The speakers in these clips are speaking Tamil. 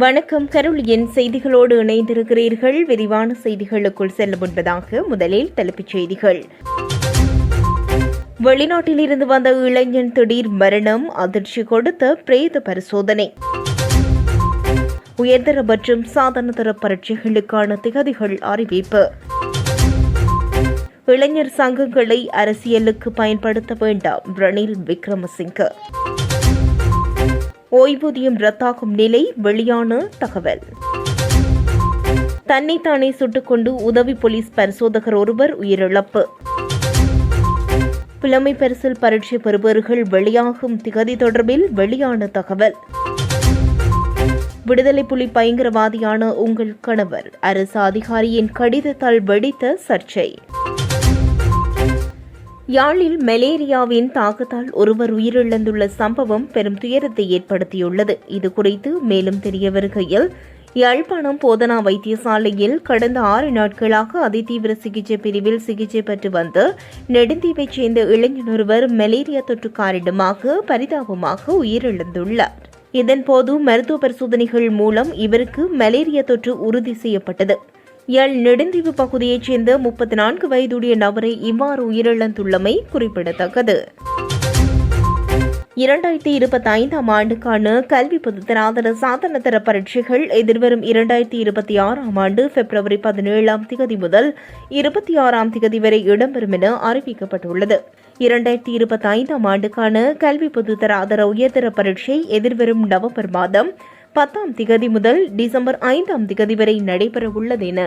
வணக்கம். கருளியின் செய்திகளோடு இணைந்திருக்கிறீர்கள். விரிவான செய்திகளுக்குள் செல்ல முன்பதாக முதலில் தலைப்புச் செய்திகள். வெளிநாட்டிலிருந்து வந்த இளைஞன் திடீர் மரணம் அதிர்ச்சி கொடுத்த பிரேத பரிசோதனை. உயர்தர மற்றும் சாதாரணதர பரீட்சைகளுக்கான திகதிகள் அறிவிப்பு. இளைஞர் சங்கங்களை அரசியலுக்கு பயன்படுத்த வேண்டாம். ரணில் விக்ரமசிங்க. ஓய்வூதியம் ரத்தாகும் நிலை வெளியான தகவல். தன்னைத்தானே சுட்டுக்கொண்டு உதவி போலீஸ் பரிசோதகர் ஒருவர் உயிரிழப்பு. புலமை பரிசில் பரீட்சை பெறுபவர்கள் வெளியாகும் திகதி தொடர்பில் வெளியான தகவல். விடுதலை புலி பயங்கரவாதியான உங்கள் கணவர் அரசு அதிகாரியின் கடிதத்தால் வெடித்த சர்ச்சை. யாழில் மலேரியாவின் தாக்கத்தால் ஒருவர் உயிரிழந்துள்ள சம்பவம் பெரும் துயரத்தை ஏற்படுத்தியுள்ளது. இதுகுறித்து மேலும் தெரிய வருகையில் யாழ்ப்பாணம் போதனா வைத்தியசாலையில் கடந்த ஆறு நாட்களாக அதிதீவிர சிகிச்சை பிரிவில் சிகிச்சை பெற்று வந்து நெடுந்தீவைச் சேர்ந்த இளைஞர் ஒருவர் மலேரியா தொற்று காரணமாக பரிதாபமாக உயிரிழந்துள்ளார். இதன்போது மருத்துவ பரிசோதனைகள் மூலம் இவருக்கு மலேரியா தொற்று உறுதி செய்யப்பட்டது. எல் நெடுந்தீவு பகுதியைச் சேர்ந்த முப்பத்தி நான்கு வயதுடைய நபரை இவ்வாறு உயிரிழந்துள்ளமை குறிப்பிடத்தக்கது. இரண்டாயிரத்தி இருபத்தி ஐந்தாம் ஆண்டுக்கான கல்வி பொதுத்தராதர சாதனத்தர பரீட்சைகள் எதிர்வரும் இரண்டாயிரத்தி இருபத்தி ஆறாம் ஆண்டு பிப்ரவரி பதினேழாம் திகதி முதல் இருபத்தி ஆறாம் திகதி வரை இடம்பெறும் என அறிவிக்கப்பட்டுள்ளது. இரண்டாயிரத்தி இருபத்தி ஐந்தாம் ஆண்டுக்கான கல்வி பொதுத்தராதர உயர்தர பரீட்சை எதிர்வரும் நவம்பர் மாதம் பத்தாம் திகதி முதல் டிசம்பர் ஐந்தாம் திகதி வரை நடைபெறவுள்ளது என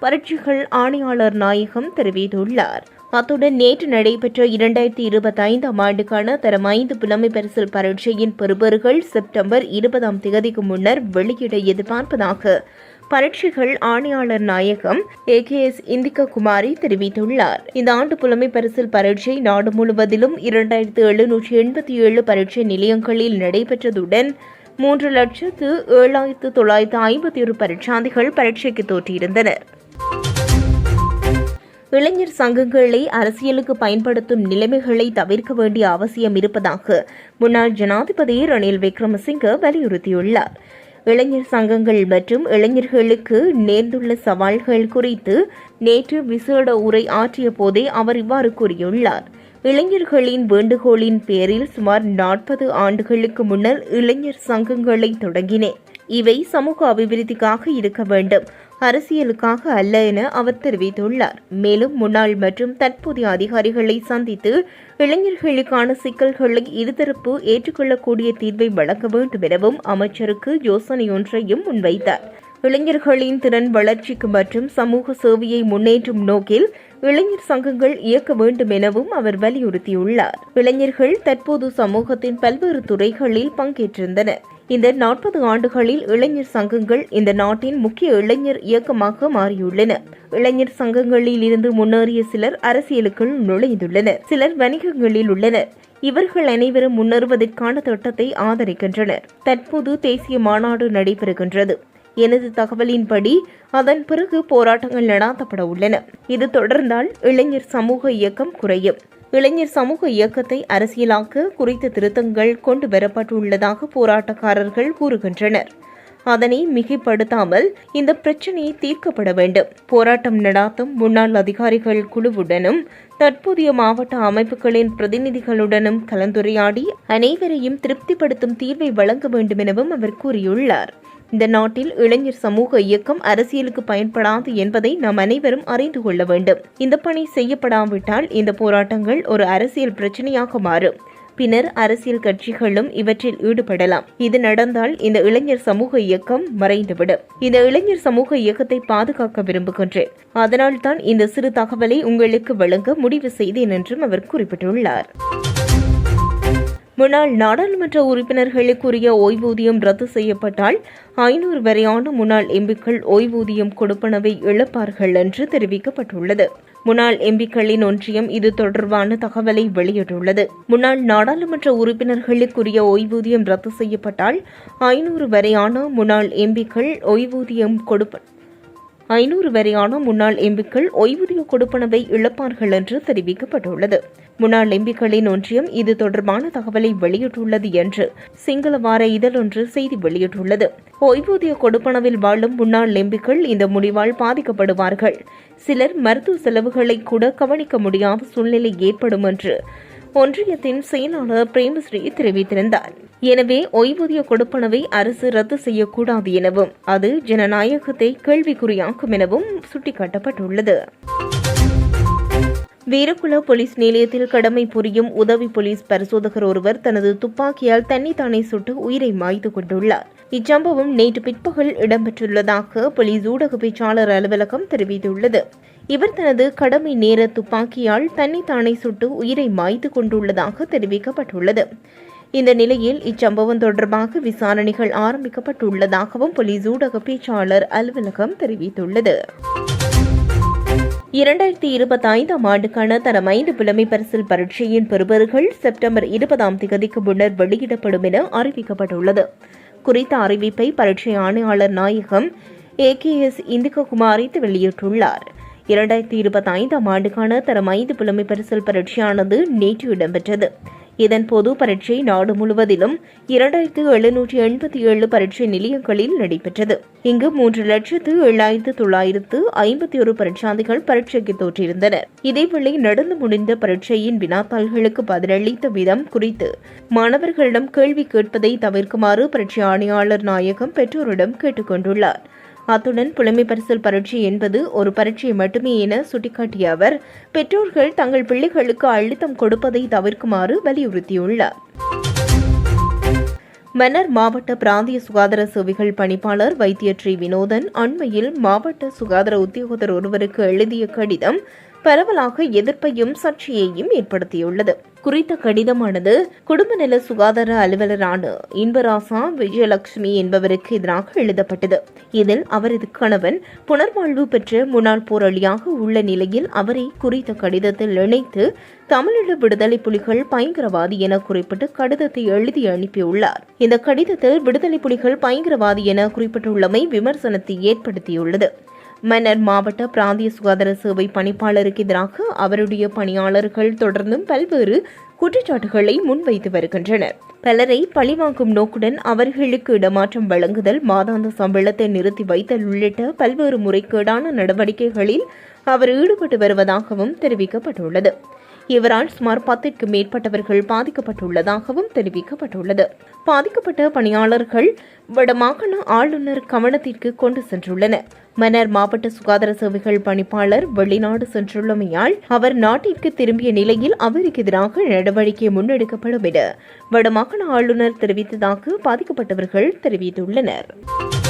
பரீட்சைகள் ஆணையாளர் நாயகம் தெரிவித்துள்ளார். அத்துடன் நேற்று நடைபெற்ற இரண்டாயிரத்தி இருபத்தி ஐந்தாம் ஆண்டுக்கான தரம் ஐந்து புலமை பரிசில் பரீட்சையின் பெறுபர்கள் செப்டம்பர் இருபதாம் திகதிக்கு முன்னர் வெளியிட எதிர்பார்ப்பதாக பரீட்சைகள் ஆணையாளர் நாயகம் A K S Indika Kumari தெரிவித்துள்ளார். இந்த ஆண்டு புலமை பரிசில் பரீட்சை நாடு முழுவதிலும் இரண்டாயிரத்து எழுநூற்றி எண்பத்தி ஏழு பரீட்சை நிலையங்களில் நடைபெற்றதுடன் மூன்று லட்சத்து ஏழாயிரத்து தொள்ளாயிரத்து ஐம்பத்தி ஒரு பரீட்சாந்திகள் பரீட்சைக்கு தோற்றியிருந்தனர் இளைஞர் சங்கங்களை அரசியலுக்கு பயன்படுத்தும் நிலைமைகளை தவிர்க்க வேண்டிய அவசியம் இருப்பதாக முன்னாள் ஜனாதிபதி ரணில் விக்ரமசிங்க வலியுறுத்தியுள்ளார். இளைஞர் சங்கங்கள் மற்றும் இளைஞர்களுக்கு நேர்ந்துள்ள சவால்கள் குறித்து நேற்று விசேட உரை ஆற்றிய போதே அவர் இவ்வாறு கூறியுள்ளார். இளைஞர்களின் வேண்டுகோளின் பேரில் சுமார் நாற்பது ஆண்டுகளுக்கு முன்னர் இளைஞர் சங்கங்களை தொடங்கினேன். இவை சமூக அபிவிருத்திக்காக இருக்க வேண்டும். அரசியலுக்காக அல்ல என அவர் தெரிவித்துள்ளார். மேலும் முன்னாள் மற்றும் தற்போதைய அதிகாரிகளை சந்தித்து இளைஞர்களுக்கான சிக்கல்களை இருதரப்பு ஏற்றுக்கொள்ளக்கூடிய தீர்வை வழங்க வேண்டும் எனவும் அமைச்சருக்கு யோசனையொன்றையும் முன்வைத்தார். இளைஞர்களின் திறன் வளர்ச்சிக்கு மற்றும் சமூக சேவையை முன்னேற்றும் நோக்கில் இளைஞர் சங்கங்கள் இயக்க வேண்டும் எனவும் அவர் வலியுறுத்தியுள்ளார். இளைஞர்கள் தற்போது சமூகத்தின் பல்வேறு துறைகளில் பங்கேற்றிருந்தனர். இந்த நாற்பது ஆண்டுகளில் இளைஞர் சங்கங்கள் இந்த நாட்டின் முக்கிய இளைஞர் இயக்கமாக மாறியுள்ளன. இளைஞர் சங்கங்களில் இருந்து முன்னேறிய சிலர் அரசியலுக்குள் நுழைந்துள்ளனர். சிலர் வணிகங்களில் உள்ளனர். இவர்கள் அனைவரும் முன்னேறுவதற்கான திட்டத்தை ஆதரிக்கின்றனர். தற்போது தேசிய மாநாடு நடைபெறுகின்றது. எனது தகவலின்படி அதன் பிறகு போராட்டங்கள் நடாத்தப்பட உள்ளன. இது தொடர்ந்தால் இளைஞர் சமூக இயக்கம் குறையும். இளைஞர் சமூக இயக்கத்தை அரசியலாக்க குறித்த திருத்தங்கள் கொண்டு வரப்பட்டுள்ளதாக போராட்டக்காரர்கள் கூறுகின்றனர். அதனை மிகைப்படுத்தாமல் இந்த பிரச்சினை தீர்க்கப்பட வேண்டும். போராட்டம் நடாத்தும் முன்னாள் அதிகாரிகள் குழுவுடனும் தற்போதைய மாவட்ட அமைப்புகளின் பிரதிநிதிகளுடனும் கலந்துரையாடி அனைவரையும் திருப்திப்படுத்தும் தீர்வை வழங்க வேண்டும் எனவும் அவர் கூறியுள்ளார். இந்த நாட்டில் இளைஞர் சமூக இயக்கம் அரசியலுக்கு பயன்படாது என்பதை நாம் அனைவரும் அறிந்து கொள்ள வேண்டும். இந்த பணி செய்யப்படாவிட்டால் இந்த போராட்டங்கள் ஒரு அரசியல் பிரச்சனையாக மாறும். பின்னர் அரசியல் கட்சிகளும் இவற்றில் ஈடுபடலாம். இது நடந்தால் இந்த இளைஞர் சமூக இயக்கம் மறைந்துவிடும். இந்த இளைஞர் சமூக இயக்கத்தை பாதுகாக்க விரும்புகின்றேன். அதனால்தான் இந்த சிறு தகவலை உங்களுக்கு வழங்க முடிவு செய்தேன் என்றும் அவர் குறிப்பிட்டுள்ளார். முன்னாள் நாடாளுமன்ற உறுப்பினர்களுக்குரிய ஓய்வூதியம் ரத்து செய்யப்பட்டால் ஐநூறு வரையான முன்னாள் எம்பிக்கள் ஓய்வூதியம் கொடுப்பனவை இழப்பார்கள் என்று தெரிவிக்கப்பட்டுள்ளது. முன்னாள் எம்பிக்களின் ஒன்றியம் இது தொடர்பான தகவலை வெளியிட்டுள்ளது. முன்னாள் நாடாளுமன்ற உறுப்பினர்களுக்குரிய ஓய்வூதியம் ரத்து செய்யப்பட்டால் ஐநூறு வரையான முன்னாள் எம்பிக்கள் ஓய்வூதியம் கொடுப்ப ஐநூறு வரையான முன்னாள் எம்பிக்கள் ஓய்வூதிய கொடுப்பனவை இழப்பார்கள் என்று தெரிவிக்கப்பட்டுள்ளது. முன்னாள் எம்பிக்களின் ஒன்றியம் இது தொடர்பான தகவலை வெளியிட்டுள்ளது என்று சிங்கள வார இதழொன்று செய்தி வெளியிட்டுள்ளது. ஓய்வூதிய கொடுப்பனவில் வாழும் முன்னாள் எம்பிக்கள் இந்த முடிவால் பாதிக்கப்படுவார்கள். சிலர் மருத்துவ செலவுகளை கூட கவனிக்க முடியாத சூழ்நிலை ஏற்படும் என்று ஒன்றியத்தின் செயலாளர் பிரேமஸ்ரீ தெரிவித்திருந்தார். எனவே ஓய்வூதிய கொடுப்பனவை அரசு ரத்து செய்யக்கூடாது எனவும் அது ஜனநாயகத்தை கேள்விக்குறியாக்கும் எனவும் சுட்டிக்காட்டப்பட்டுள்ளது. வீரகுல போலீஸ் நிலையத்தில் கடமை புரியும் உதவி போலீஸ் பரிசோதகர் ஒருவர் தனது துப்பாக்கியால் தன்னை தானே சுட்டு உயிரை மாய்த்து கொண்டுள்ளார். இச்சம்பவம் நேற்று பிற்பகல் இடம்பெற்றுள்ளதாக போலீஸ் ஊடக பேச்சாளர் அலுவலகம் தெரிவித்துள்ளது. இவர் தனது கடமை நேர துப்பாக்கியால் தன்னைத்தானே சுட்டு உயிரை மாய்த்து கொண்டுள்ளதாக தெரிவிக்கப்பட்டுள்ளது. இந்த நிலையில் இச்சம்பவம் தொடர்பாக விசாரணைகள் ஆரம்பிக்கப்பட்டுள்ளதாகவும் போலீஸ் ஊடக பேச்சாளர் அலுவலகம் தெரிவித்துள்ளது. இரண்டாயிரத்தி இருபத்தி ஐந்தாம் ஆண்டுக்கான தரம் ஐந்து புலமை பரிசில் பரீட்சையின் பெறுபவர்கள் செப்டம்பர் இருபதாம் தேதிக்கு முன்னர் வெளியிடப்படும் என அறிவிக்கப்பட்டுள்ளது. குறித்த அறிவிப்பை பரீட்சை ஆணையாளர் நாயகம் ஏ கே எஸ் இந்திககுமாரி வெளியிட்டுள்ளார். இரண்டாயிரத்தி இருபத்தி ஐந்தாம் ஆண்டுக்கான தரம் ஐந்து புலமை பரிசல் பரீட்சையானது நேற்று இடம்பெற்றது. இதன் பொது பரீட்சை நாடு முழுவதிலும் இரண்டாயிரத்து எழுநூற்றி எண்பத்தி ஏழு பரீட்சை நிலையங்களில் நடைபெற்றது. இங்கு மூன்று லட்சத்து ஏழாயிரத்து தொள்ளாயிரத்து ஐம்பத்தி ஒரு பரீட்சாந்திகள் பரீட்சைக்கு தோற்றிருந்தனர். இதேவேளை நடந்து முடிந்த பரீட்சையின் வினாத்தாள்களுக்கு பதிலளித்த விதம் குறித்து மாணவர்களிடம் கேள்வி கேட்பதை தவிர்க்குமாறு பரீட்சை ஆணையாளர் நாயகம் பெற்றோரிடம் கேட்டுக் கொண்டுள்ளார் அத்துடன் புலமை பரிசல் பரீட்சை என்பது ஒரு பரீட்சை மட்டுமே என சுட்டிக்காட்டிய அவர் பெற்றோர்கள் தங்கள் பிள்ளைகளுக்கு அழுத்தம் கொடுப்பதை தவிர்க்குமாறு வலியுறுத்தியுள்ளார். மன்னர் மாவட்ட பிராந்திய சுகாதார சேவைகள் பணிப்பாளர் வைத்தியற்றி வினோதன் அண்மையில் மாவட்ட சுகாதார உத்தியோகத்தர் ஒருவருக்கு எழுதிய கடிதம் பரவலாக எதிர்ப்பையும் சர்ச்சையையும் ஏற்படுத்தியுள்ளது. குறித்த கடிதமானது குடும்ப நல சுகாதார அலுவலரான இன்பராசா விஜயலட்சுமி என்பவருக்கு எதிராக எழுதப்பட்டது. இதில் அவரது கணவன் புனர்வாழ்வு பெற்ற முன்னாள் போராளியாக உள்ள நிலையில் அவரை குறித்த கடிதத்தில் இணைத்து தமிழீழ விடுதலை புலிகள் பயங்கரவாதி என குறிப்பிட்டு கடிதத்தை எழுதி அனுப்பியுள்ளார். இந்த கடிதத்தில் விடுதலை புலிகள் பயங்கரவாதி என குறிப்பிட்டுள்ளமை விமர்சனத்தை ஏற்படுத்தியுள்ளது. மன்னர் மாவட்ட பிராந்திய சுகாதார சேவை பணிப்பாளருக்கு எதிராக அவருடைய பணியாளர்கள் தொடர்ந்தும் பல்வேறு குற்றச்சாட்டுகளை முன்வைத்து வருகின்றனர். பலரை பழிவாங்கும் நோக்குடன் அவர்களுக்கு இடமாற்றம் வழங்குதல் மாதாந்த சம்பளத்தை நிறுத்தி வைத்தல் உள்ளிட்ட பல்வேறு முறைகேடான நடவடிக்கைகளில் அவர் ஈடுபட்டு வருவதாகவும் தெரிவிக்கப்பட்டுள்ளது. இவரால் சுமார் பத்திற்கு மேற்பட்டவர்கள் பாதிக்கப்பட்டுள்ளதாகவும் தெரிவிக்கப்பட்டுள்ளது. பாதிக்கப்பட்ட பணியாளர்கள் வடமாகாண ஆளுநர் கவனத்திற்கு கொண்டு சென்றுள்ளனர். மன்னர் மாவட்ட சுகாதார சேவைகள் பணிப்பாளர் வெளிநாடு சென்றுள்ளமையால் அவர் நாட்டிற்கு திரும்பிய நிலையில் அவருக்கு எதிராக நடவடிக்கை முன்னெடுக்கப்படும் என வடமாகாண ஆளுநர் தெரிவித்ததாக பாதிக்கப்பட்டவர்கள் தெரிவித்துள்ளனர்.